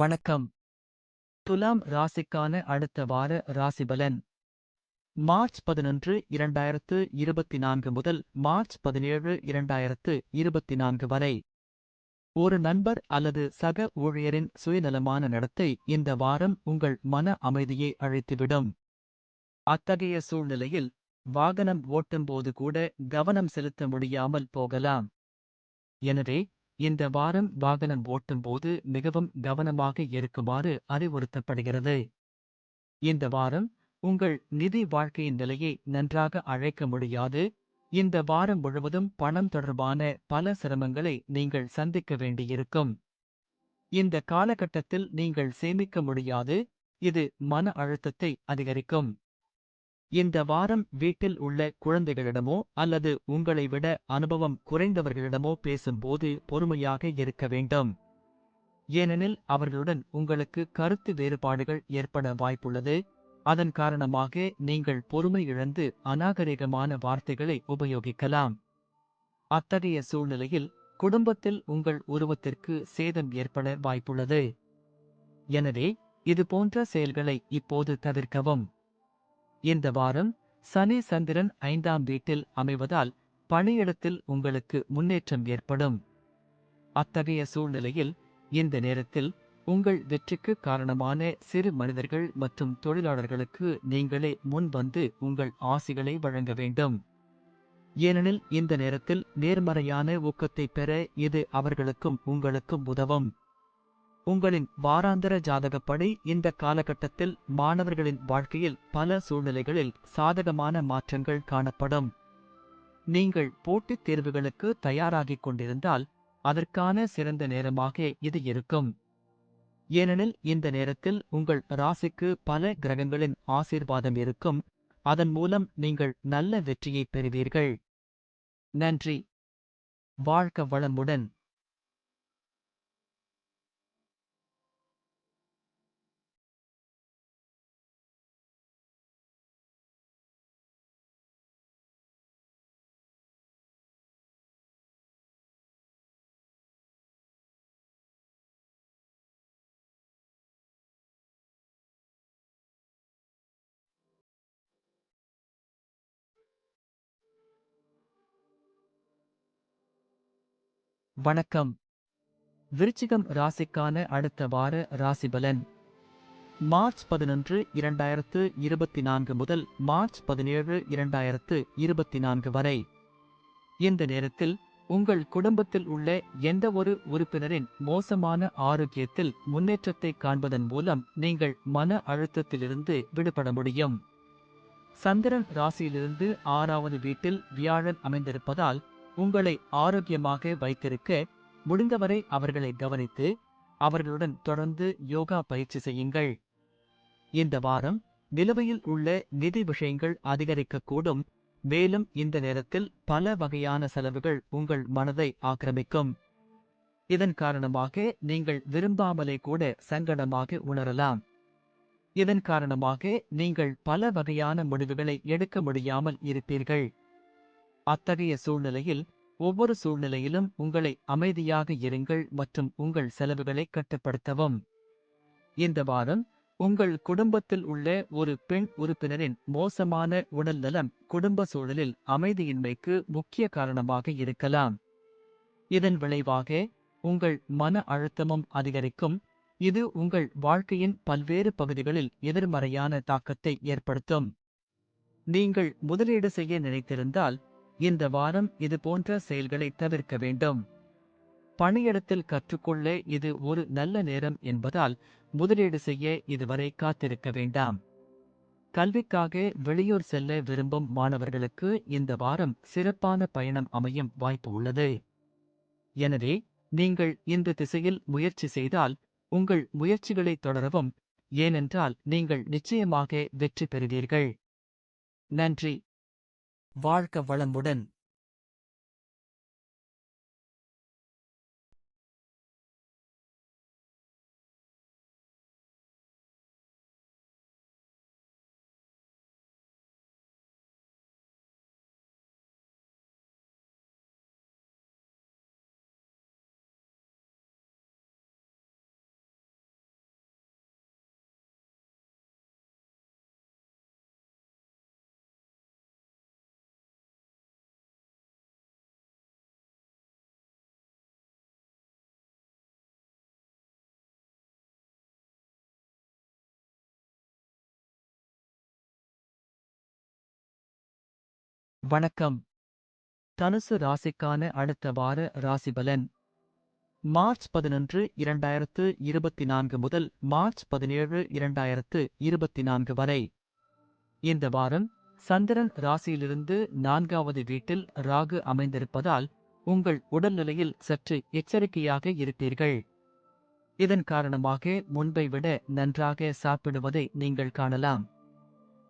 வணக்கம். துலாம் ராசிக்கான அடுத்த வார ராசிபலன் மார்ச் பதினொன்று இரண்டாயிரத்து இருபத்தி நான்கு முதல் மார்ச் பதினேழு இரண்டாயிரத்து இருபத்தி நான்கு வரை. ஒரு நண்பர் அல்லது சக ஊழியரின் சுயநலமான நடத்தை இந்த வாரம் உங்கள் மன அமைதியை அழைத்துவிடும். அத்தகைய சூழ்நிலையில் வாகனம் ஓட்டும்போது கூட கவனம் செலுத்த முடியாமல் போகலாம். எனவே இந்த வாரம் வாகனம் ஓட்டும்போது மிகவும் கவனமாக இருக்குமாறு அறிவுறுத்தப்படுகிறது. இந்த வாரம் உங்கள் நிதி வாழ்க்கையின் நிலையை நன்றாக அழைக்க முடியாது. இந்த வாரம் முழுவதும் பணம் தொடர்பான பல சிரமங்களை நீங்கள் சந்திக்க வேண்டியிருக்கும். இந்த காலகட்டத்தில் நீங்கள் சேமிக்க முடியாது. இது மன அழுத்தத்தை அதிகரிக்கும். இந்த வாரம் வீட்டில் உள்ள குழந்தைகளிடமோ அல்லது உங்களை விட அனுபவம் குறைந்தவர்களிடமோ பேசும்போது பொறுமையாக இருக்க வேண்டும். ஏனெனில் அவர்களுடன் உங்களுக்கு கருத்து வேறுபாடுகள் ஏற்பட வாய்ப்புள்ளது. அதன் காரணமாக நீங்கள் பொறுமை இழந்து அநாகரிகமான வார்த்தைகளை உபயோகிக்கலாம். அத்தகைய சூழ்நிலையில் குடும்பத்தில் உங்கள் உருவத்திற்கு சேதம் ஏற்பட வாய்ப்புள்ளது. எனவே இது போன்ற செயல்களை இப்போது தவிர்க்கவும். இந்த வாரம் சனி சந்திரன் ஐந்தாம் வீட்டில் அமைவதால் பணியிடத்தில் உங்களுக்கு முன்னேற்றம் ஏற்படும். அத்தகைய சூழ்நிலையில் இந்த நேரத்தில் உங்கள் வெற்றிக்கு காரணமான சிறு மனிதர்கள் மற்றும் தொழிலாளர்களுக்கு நீங்களே முன்வந்து உங்கள் ஆசிகளை வழங்க வேண்டும். ஏனெனில் இந்த நேரத்தில் நேர்மறையான ஊக்கத்தை பெற இது அவர்களுக்கும் உங்களுக்கும் உதவும். உங்களின் வாராந்திர ஜாதகப்படி இந்த காலகட்டத்தில் மாணவர்களின் வாழ்க்கையில் பல சூழ்நிலைகளில் சாதகமான மாற்றங்கள் காணப்படும். நீங்கள் போட்டித் தேர்வுகளுக்கு தயாராகிக் கொண்டிருந்தால் அதற்கான சிறந்த நேரமாக இது இருக்கும். ஏனெனில் இந்த நேரத்தில் உங்கள் ராசிக்கு பல கிரகங்களின் ஆசீர்வாதம் இருக்கும். அதன் மூலம் நீங்கள் நல்ல வெற்றியை பெறுவீர்கள். நன்றி. வாழ்க வளமுடன். வணக்கம். விருச்சிகம் ராசிக்கான அடுத்த வார ராசிபலன். மார்ச் பதினொன்று இரண்டாயிரத்து இருபத்தி நான்கு முதல் மார்ச் பதினேழு இரண்டாயிரத்து இருபத்தி நான்கு வரை. இந்த நேரத்தில் உங்கள் குடும்பத்தில் உள்ள எந்த ஒரு உறுப்பினரின் மோசமான ஆரோக்கியத்தில் முன்னேற்றத்தை காண்பதன் மூலம் நீங்கள் மன அழுத்தத்திலிருந்து விடுபட முடியும். சந்திரன் ராசியிலிருந்து ஆறாவது வீட்டில் வியாழன் அமைந்திருப்பதால் உங்களை ஆரோக்கியமாக வைத்திருக்க முடிந்தவரை அவர்களை கவனித்து அவர்களுடன் தொடர்ந்து யோகா பயிற்சி செய்யுங்கள். இந்த வாரம் நிலுவையில் உள்ள நிதி விஷயங்கள் அதிகரிக்கக்கூடும். மேலும் இந்த நேரத்தில் பல வகையான செலவுகள் உங்கள் மனதை ஆக்கிரமிக்கும். இதன் காரணமாக நீங்கள் விரும்பாமலே கூட சங்கடமாக உணரலாம். இதன் காரணமாக நீங்கள் பல வகையான முடிவுகளை எடுக்க முடியாமல் இருப்பீர்கள். அத்தகைய சூழ்நிலையில் ஒவ்வொரு சூழ்நிலையிலும் உங்களை அமைதியாக இருங்கள் மற்றும் உங்கள் செலவுகளை கட்டுப்படுத்தவும். இந்த வாரம் உங்கள் குடும்பத்தில் உள்ள ஒரு பெண் உறுப்பினரின் மோசமான உடல்நலம் குடும்ப சூழலில் அமைதியின்மைக்கு முக்கிய காரணமாக இருக்கலாம். இதன் விளைவாக உங்கள் மன அழுத்தமும் அதிகரிக்கும். இது உங்கள் வாழ்க்கையின் பல்வேறு பகுதிகளில் எதிர்மறையான தாக்கத்தை ஏற்படுத்தும். நீங்கள் முதலீடு செய்ய நினைத்திருந்தால் இந்த வாரம் இது போன்ற செயல்களை தவிர்க்க வேண்டும். பணியிடத்தில் கற்றுக்கொள்ள இது ஒரு நல்ல நேரம் என்பதால் முதலீடு செய்ய இதுவரை காத்திருக்க வேண்டாம். கல்விக்காக வெளியூர் செல்ல விரும்பும் மாணவர்களுக்கு இந்த வாரம் சிறப்பான பயணம் அமையும் வாய்ப்பு உள்ளது. எனவே நீங்கள் இந்த திசையில் முயற்சி செய்தால் உங்கள் முயற்சிகளை தொடரவும் ஏனென்றால் நீங்கள் நிச்சயமாக வெற்றி பெறுவீர்கள். நன்றி. வாழ்க வளமுடன். வணக்கம். தனுசு ராசிக்கான அடுத்த வார ராசிபலன். மார்ச் பதினொன்று இரண்டாயிரத்து இருபத்தி நான்கு முதல் மார்ச் பதினேழு இரண்டாயிரத்து இருபத்தி நான்கு வரை. இந்த வாரம் சந்திரன் ராசியிலிருந்து நான்காவது வீட்டில் ராகு அமைந்திருப்பதால் உங்கள் உடல்நிலையில் சற்று எச்சரிக்கையாக இருப்பீர்கள். இதன் காரணமாக முன்பை விட நன்றாக சாப்பிடுவதை நீங்கள் காணலாம்.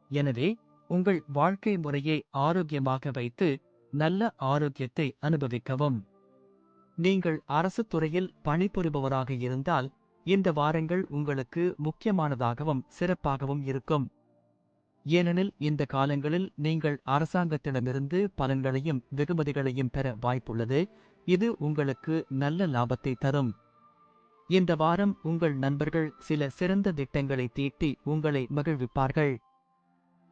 எனவே உங்கள் வாழ்க்கை முறையை ஆரோக்கியமாக வைத்து நல்ல ஆரோக்கியத்தை அனுபவிக்கவும். நீங்கள் அரசு துறையில் பணிபுரிபவராக இருந்தால் இந்த வாரங்கள் உங்களுக்கு முக்கியமானதாகவும் சிறப்பாகவும் இருக்கும். ஏனெனில் இந்த காலங்களில் நீங்கள் அரசாங்கத்திடமிருந்து பலன்களையும் வெகுமதிகளையும் பெற வாய்ப்புள்ளது. இது உங்களுக்கு நல்ல லாபத்தை தரும். இந்த வாரம் உங்கள் நண்பர்கள் சில சிறந்த திட்டங்களை தீட்டி உங்களை மகிழ்விப்பார்கள்.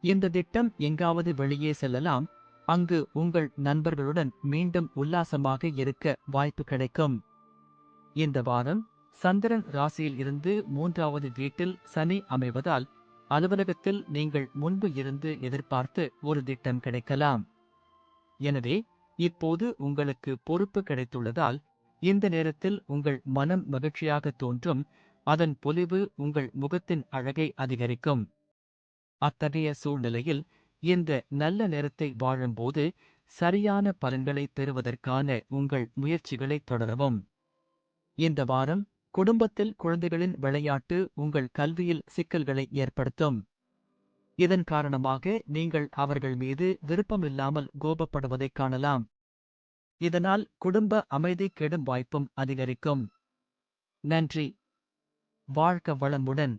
இந்த திட்டம் எங்காவது வெளியே செல்லலாம் அங்கு உங்கள் நண்பர்களுடன் மீண்டும் உல்லாசமாக இருக்க வாய்ப்பு கிடைக்கும். இந்த வாரம் சந்திரன் ராசியில் இருந்து மூன்றாவது வீட்டில் சனி அமைவதால் அலுவலகத்தில் நீங்கள் முன்பு இருந்து எதிர்பார்த்து ஒரு திட்டம் கிடைக்கலாம். எனவே இப்போது உங்களுக்கு பொறுப்பு கிடைத்துள்ளதால் இந்த நேரத்தில் உங்கள் மனம் மகிழ்ச்சியாக தோன்றும் அதன் பொலிவு உங்கள் முகத்தின் அழகை அதிகரிக்கும். அத்தகைய சூழ்நிலையில் இந்த நல்ல நேரத்தை வாழும்போது சரியான பலன்களை பெறுவதற்கான உங்கள் முயற்சிகளை தொடரவும். இந்த வாரம் குடும்பத்தில் குழந்தைகளின் விளையாட்டு உங்கள் கல்வியில் சிக்கல்களை ஏற்படுத்தும். இதன் காரணமாக நீங்கள் அவர்கள் மீது விருப்பமில்லாமல் கோபப்படுவதைக் காணலாம். இதனால் குடும்ப அமைதி கெடும் வாய்ப்பும் அதிகரிக்கும். நன்றி. வாழ்க வளமுடன்.